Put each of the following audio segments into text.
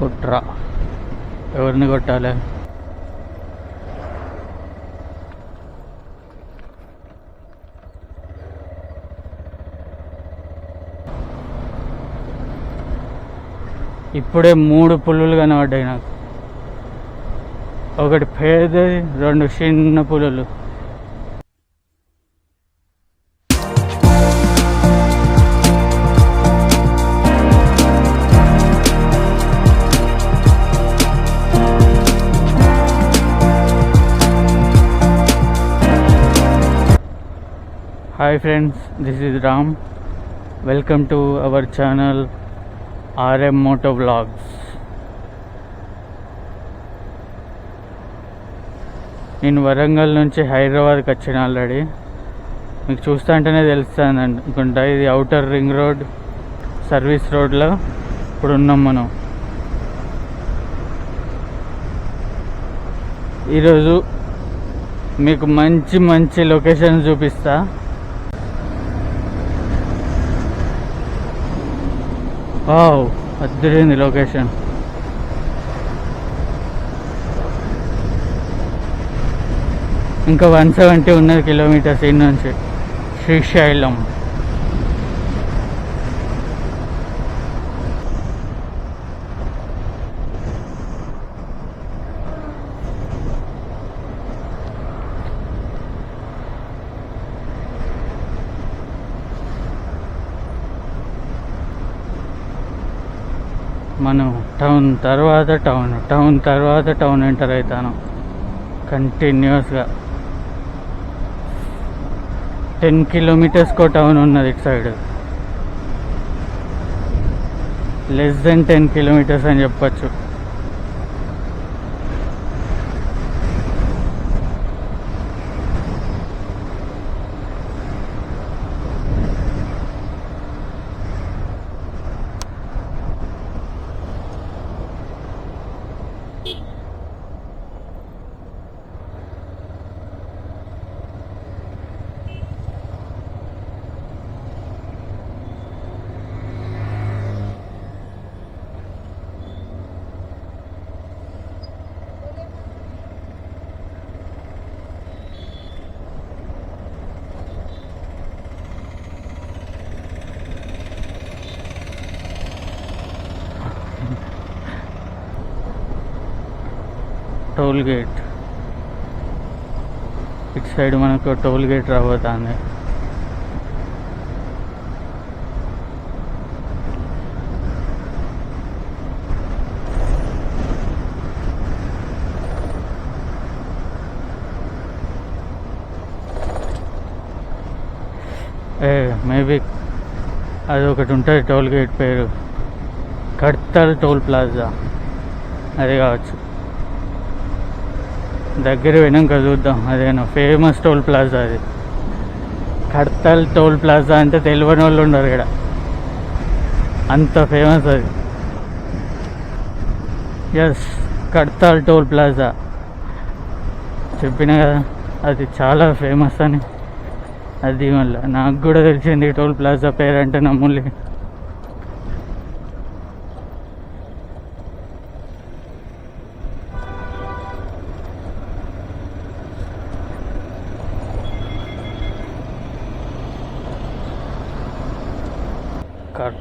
కుట్ర. ఎవరిని కొట్టాలి? ఇప్పుడే మూడు పులులు కనబడ్డాయి నాకు. ఒకటి పేదది రెండు చిన్న పులులు. Hi friends this is Ram welcome to our channel RM moto blogs నేను వరంగల్ నుంచి హైదరాబాద్కి వచ్చిన ఆల్రెడీ మీకు చూస్తా అంటేనే తెలుస్తుంది అనుకుంటా ఇది అవుటర్ రింగ్ రోడ్ సర్వీస్ రోడ్లో ఇప్పుడు ఉన్నాం మనం. ఈరోజు మీకు మంచి మంచి లొకేషన్ చూపిస్తా. అద్దరింది లొకేషన్. ఇంకా వన్ సెవెంటీ ఉన్నది కిలోమీటర్స్ ఇన్ నుంచి శ్రీశైలం. మనం టౌన్ తర్వాత టౌన్ టౌన్ తర్వాత టౌన్ ఎంటర్ అవుతాను కంటిన్యూస్గా. టెన్ కిలోమీటర్స్కో టౌన్ ఉన్నది ఇటు side. Less than ten kilometres అని చెప్పచ్చు. Toll gate. ఇటు సైడ్ మనకు టోల్ గేట్ రాబోతుంది. ఏ మేబీ అది ఒకటి ఉంటుంది టోల్ గేట్ పేరు. కడతారు టోల్ ప్లాజా. అది కావచ్చు. దగ్గర వినాక చూద్దాం. అదేనా? ఫేమస్ టోల్ ప్లాజా అది. కడతల్ టోల్ ప్లాజా అంటే తెలియని వాళ్ళు ఉండరు ఇక్కడ. అంత ఫేమస్ అది. ఎస్ కడతాల్ టోల్ ప్లాజా చెప్పిన కదా అది చాలా ఫేమస్ అని. అది మళ్ళీ నాకు కూడా తెలిసింది టోల్ ప్లాజా పేరు అంటే నమ్ములే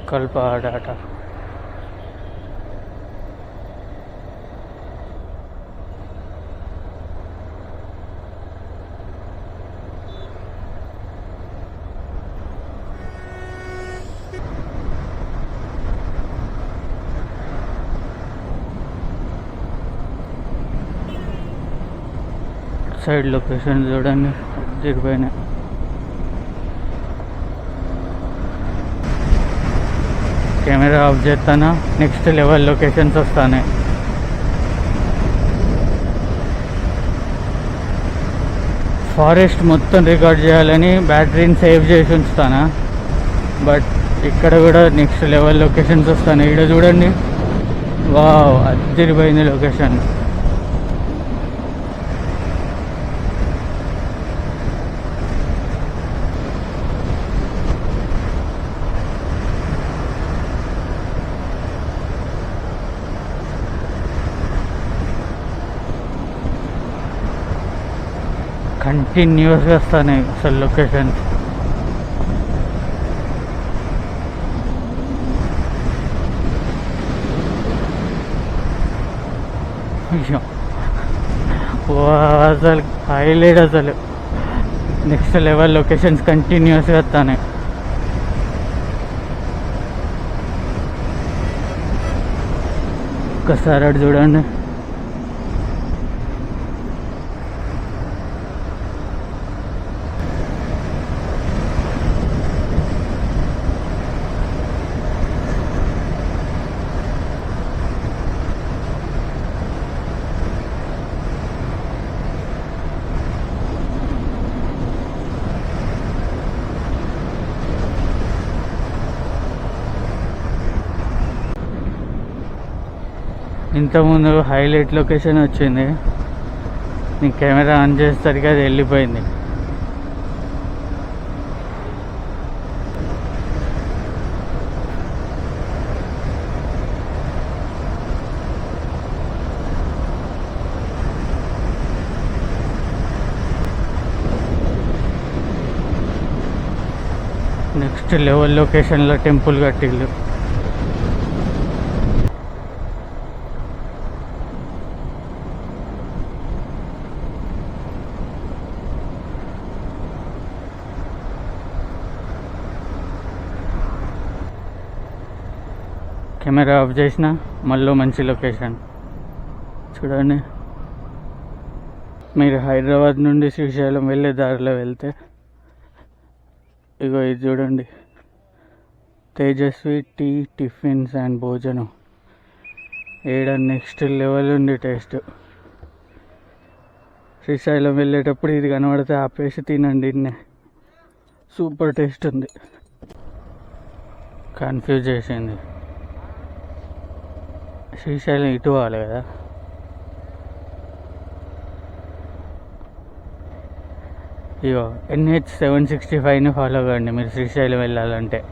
కర్కల్ పహాడాట సైడ్ లొకేషన్ చూడండి దిగిపోయినాయి కెమెరా ఆఫ్ చేస్తాను? నెక్స్ట్ లెవెల్ లొకేషన్స్ వస్తాయి ఫారెస్ట్ మొత్తం రికార్డ్ చేయాలని బ్యాటరీని సేవ్ చేసి ఉంచుతానా? బట్ ఇక్కడ కూడా నెక్స్ట్ లెవెల్ లొకేషన్స్ వస్తాను. ఇక్కడ చూడండి. వావ్ అద్దరిపోయింది లొకేషన్. కంటిన్యూస్గా వస్తున్నాయి అసలు లొకేషన్స్ అయ్యో. అసలు హైలైట్ అసలు. నెక్స్ట్ లెవెల్ లొకేషన్స్ కంటిన్యూస్గా వస్తున్నాయి ఒక్కసారి అటు చూడండి. ఇంతకుముందు హైలైట్ లొకేషన్ వచ్చింది. నీ కెమెరా ఆన్ చేసేసరికి అది వెళ్ళిపోయింది. నెక్స్ట్ లెవెల్ లొకేషన్లో టెంపుల్ కట్టిల్లు. కెమెరా ఆఫ్ చేసిన మళ్ళీ మంచి లొకేషన్. చూడండి. మీరు హైదరాబాద్ నుండి శ్రీశైలం వెళ్ళే దారిలో వెళ్తే ఇగో ఇది చూడండి. తేజస్వి టీ టిఫిన్స్ అండ్ భోజనం. ఏడ నెక్స్ట్ లెవెల్ ఉంది టేస్ట్. శ్రీశైలం వెళ్ళేటప్పుడు ఇది కనబడితే ఆపేసి తినండి ఇన్నే. సూపర్ టేస్ట్ ఉంది. కన్ఫ్యూజ్ చేసింది. శ్రీశైలం ఇటు పోవాలి కదా. ఇగో ఎన్హెచ్ సెవెన్ సిక్స్టీ ఫైవ్ని ఫాలో కండి మీరు శ్రీశైలం వెళ్ళాలంటే.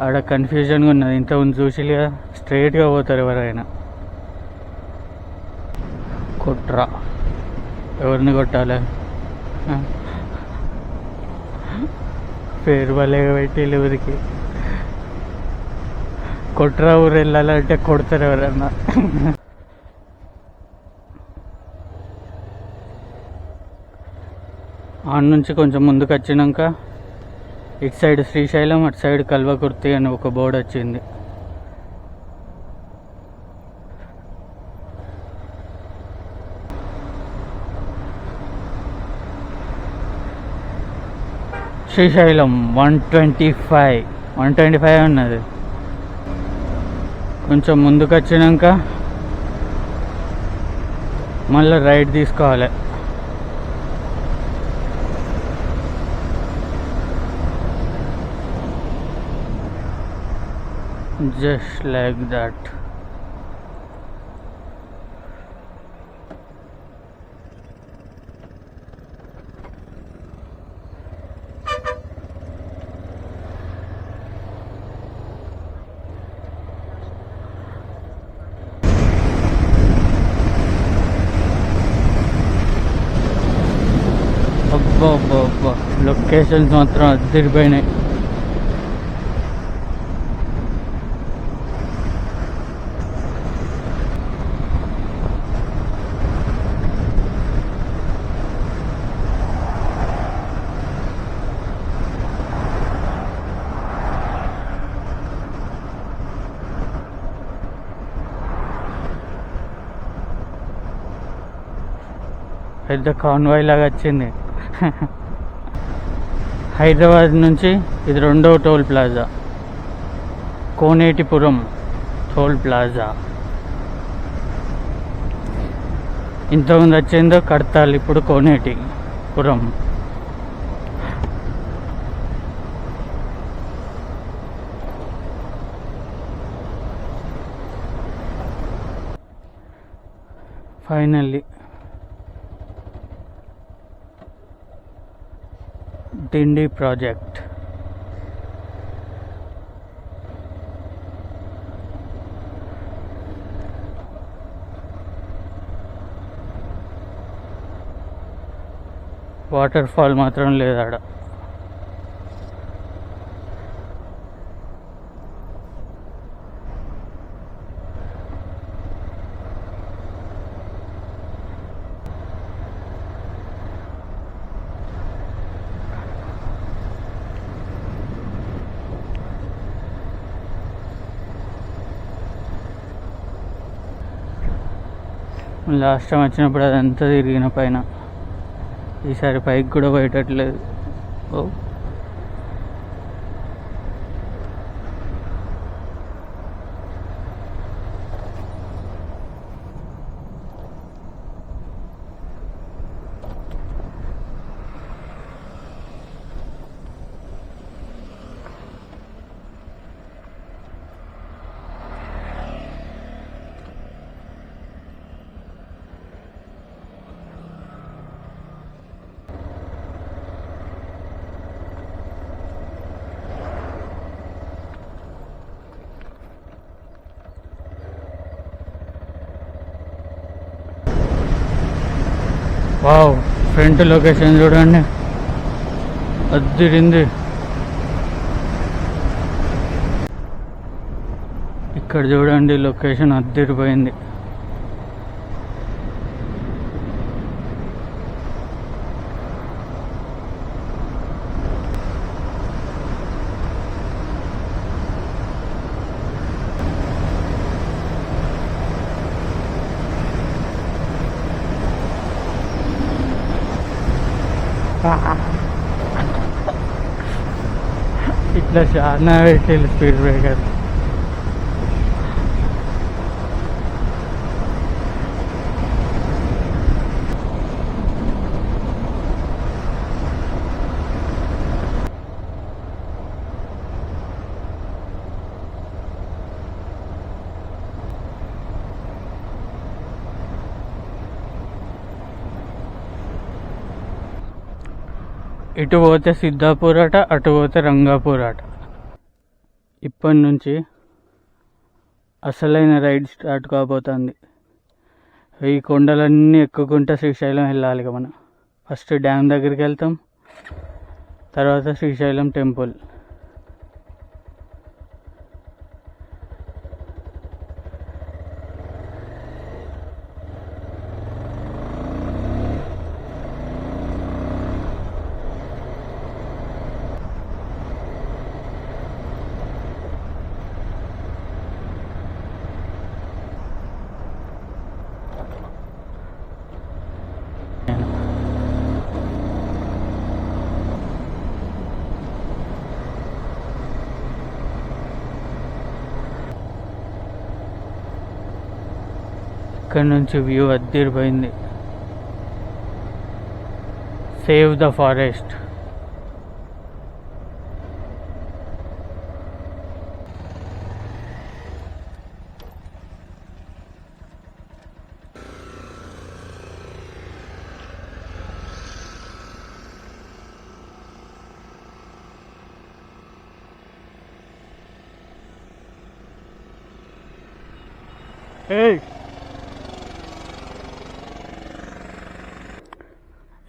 ఆడ కన్ఫ్యూజన్గా ఉన్నది. ఇంతకుముందు చూసి కదా స్ట్రైట్గా పోతారు ఎవరైనా. కుట్రా. ఎవరిని కొట్టాలి? పేరు భలేగా పెట్టి ఎవరికి కొట్రా ఊరు వెళ్ళాలంటే కొడతారు ఎవరన్నా. ఆడ నుంచి కొంచెం ముందుకు వచ్చినాక ఇటు సైడ్ శ్రీశైలం అటు సైడ్ కల్వకుర్తి అని ఒక బోర్డు వచ్చింది. Srisailam one twenty five. One twenty five ఉన్నది. కొంచెం ముందుకు వచ్చినాక మళ్ళీ రైట్ తీసుకోవాలి. Just like that. లొకేషన్స్ మాత్రం అద్దరిపోయినాయి పెద్ద కాన్వాయ్ లాగా వచ్చింది హైదరాబాద్ నుంచి ఇది రెండవ toll plaza. Konetipuram toll plaza. ఇంతకుముందు వచ్చిందో కడతాలి ఇప్పుడు కోనేటి పురం ఫైనల్లీ తిండి ప్రాజెక్ట్ వాటర్ ఫాల్ మాత్రం లేదా లాస్ట్ టైం వచ్చినప్పుడు అదంతా తిరిగిన పైన. ఈసారి పైకి కూడా పోయేటట్లేదు. ఓ. వావ్ ఫ్రంట్ లొకేషన్ చూడండి. అద్దిరింది. ఇక్కడ చూడండి లొకేషన్ అద్దిరిపోయింది. ఇట్లా చాలా పెట్టేది స్పీడ్ బ్రేకర్ ఇటు పోతే సిద్ధాపూర్ అటు పోతే రంగాపూర్ ఇప్పటి నుంచి అసలైన రైడ్ స్టార్ట్ కాబోతుంది. ఈ కొండలన్నీ ఎక్కుకుంటా శ్రీశైలం వెళ్ళాలి మనం. ఫస్ట్ డ్యామ్ దగ్గరికి వెళ్తాం తర్వాత శ్రీశైలం టెంపుల్. ఇక్కడ నుంచి వ్యూ అద్దరిపోయింది. సేవ్ ద ఫారెస్ట్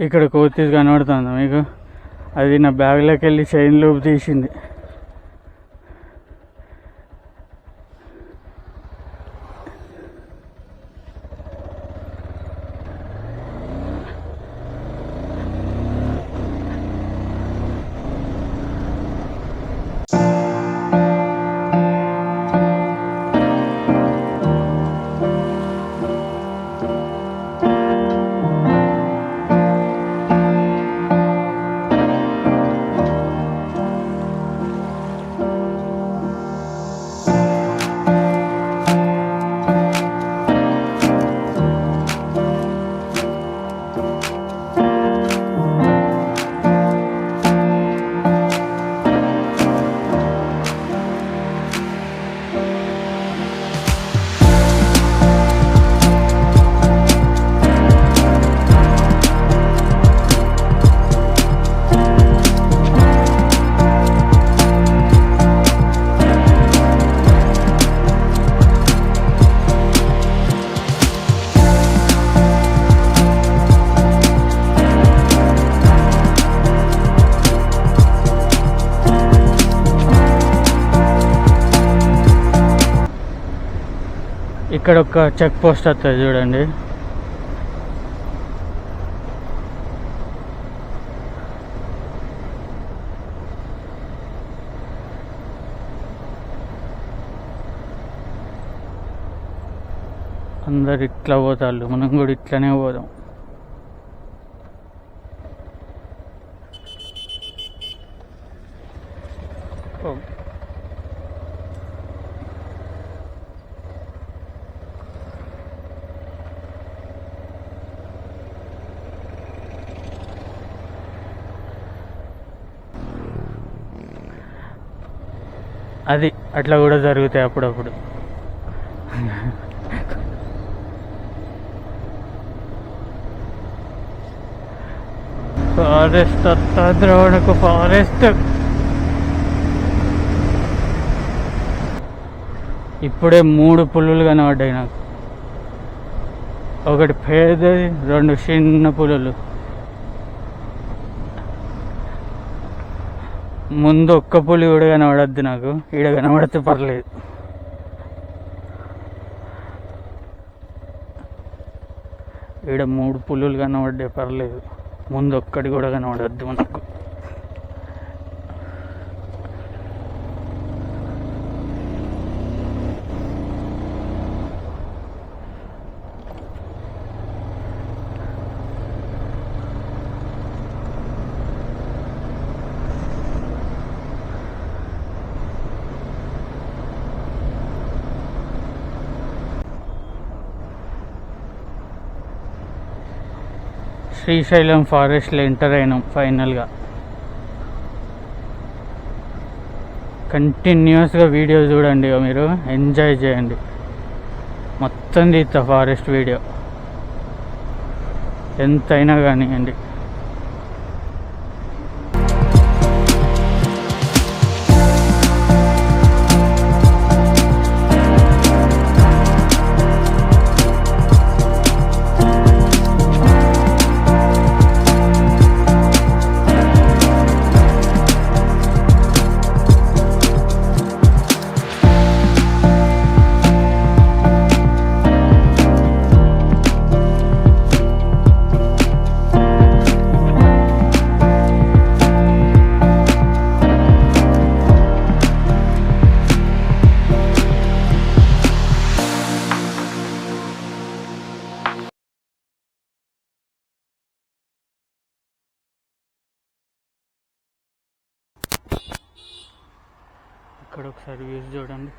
ఇక్కడ కోతీస్ కనబడుతుంది మీకు. అది నా బ్యాగ్లోకి వెళ్ళి చైన్ లూప్ తీసింది. ఇక్కడ ఒక చెక్ పోస్ట్ వస్తుంది చూడండి. అందరు ఇట్లా పోతాళ్ళు మనం కూడా ఇట్లనే పోదాం ఓ. అది అట్లా కూడా జరుగుతాయి అప్పుడప్పుడు. ఫారెస్ట్ ద్రోణకు ఫారెస్ట్ ఇప్పుడే మూడు పులులు కనబడ్డాయి నాకు. ఒకటి పేదది రెండు చిన్న పులులు. ముందు ఒక్క పులి కూడా కనబడద్దు నాకు. ఈడ కనబడితే పర్లేదు. ఈడ మూడు పులులు కనబడ్డే పర్లేదు. ముందు ఒక్కటి కూడా కనబడద్దు మనకు శ్రీశైలం ఫారెస్ట్లో ఎంటర్ అయినాం ఫైనల్గా. కంటిన్యూస్గా వీడియో చూడండి మీరు ఎంజాయ్ చేయండి. మొత్తం తీస్తా ఫారెస్ట్ వీడియో. ఎంతైనా కానివ్వండి. సర్వీస్ చూడండి.